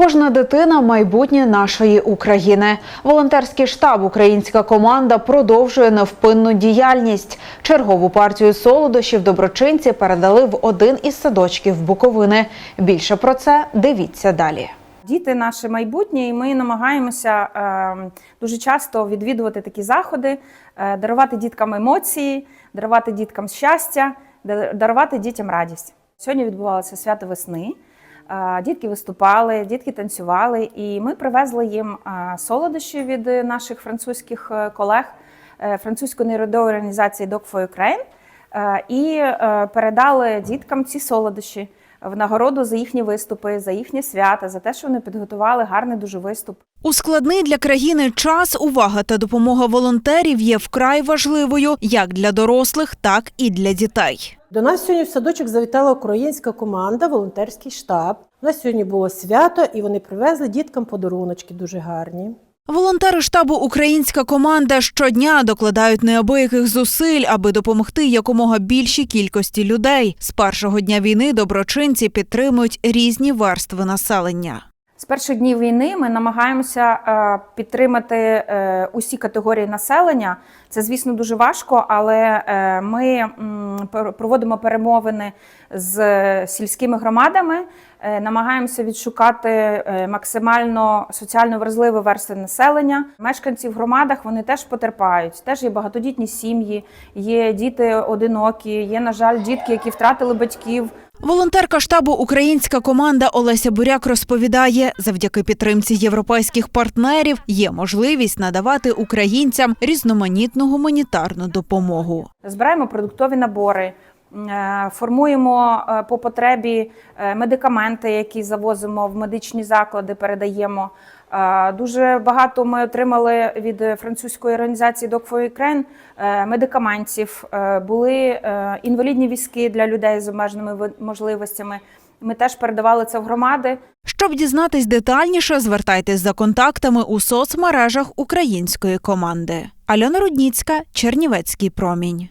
Кожна дитина майбутнє нашої України. Волонтерський штаб Українська команда продовжує невпинну діяльність. Чергову партію солодощів доброчинці передали в один із садочків Буковини. Більше про це дивіться далі. Діти наше майбутнє, і ми намагаємося е, дуже часто відвідувати такі заходи, е, дарувати діткам емоції, дарувати діткам щастя, да- дарувати дітям радість. Сьогодні відбувалося свято весни. Дітки виступали, дітки танцювали, і ми привезли їм солодощі від е, наших французьких е, колег е, французької неурядової організації Dog for Ukraine і передали діткам ці солодощі в нагороду за їхні виступи, за їхнє свята, за те, що вони підготували гарний дуже виступ. У складний для країни час увага та допомога волонтерів є вкрай важливою як для дорослих, так і для дітей. До нас сьогодні в садочок завітала українська команда, волонтерський штаб. У нас сьогодні було свято, і вони привезли діткам подаруночки дуже гарні. Волонтери штабу Українська команда щодня докладають неабияких зусиль, аби допомогти якомога більшій кількості людей. З першого дня війни доброчинці підтримують різні верстви населення. З перших днів війни ми намагаємося е, підтримати е, усі категорії населення. Це, звісно, дуже важко, але е, ми проводимо перемовини з сільськими громадами, намагаємося відшукати максимально соціально вразливі верстви населення. Мешканці в громадах вони теж потерпають. Теж є багатодітні сім'ї, є діти одинокі, є, на жаль, дітки, які втратили батьків. Волонтерка штабу Українська команда Олеся Буряк розповідає, завдяки підтримці європейських партнерів є можливість надавати українцям різноманітну гуманітарну допомогу. Збираємо продуктові набори, е, формуємо е, по потребі е, медикаменти, які завозимо в медичні заклади, передаємо. Дуже багато ми отримали від французької організації Dog for Ukraine е, медикаментів. Е, Були е, інвалідні візки для людей з обмеженими можливостями. Ми теж передавали це в громади. Щоб дізнатись детальніше, звертайтесь за контактами у соцмережах української команди. Альона Рудніцька, Чернівецький промінь.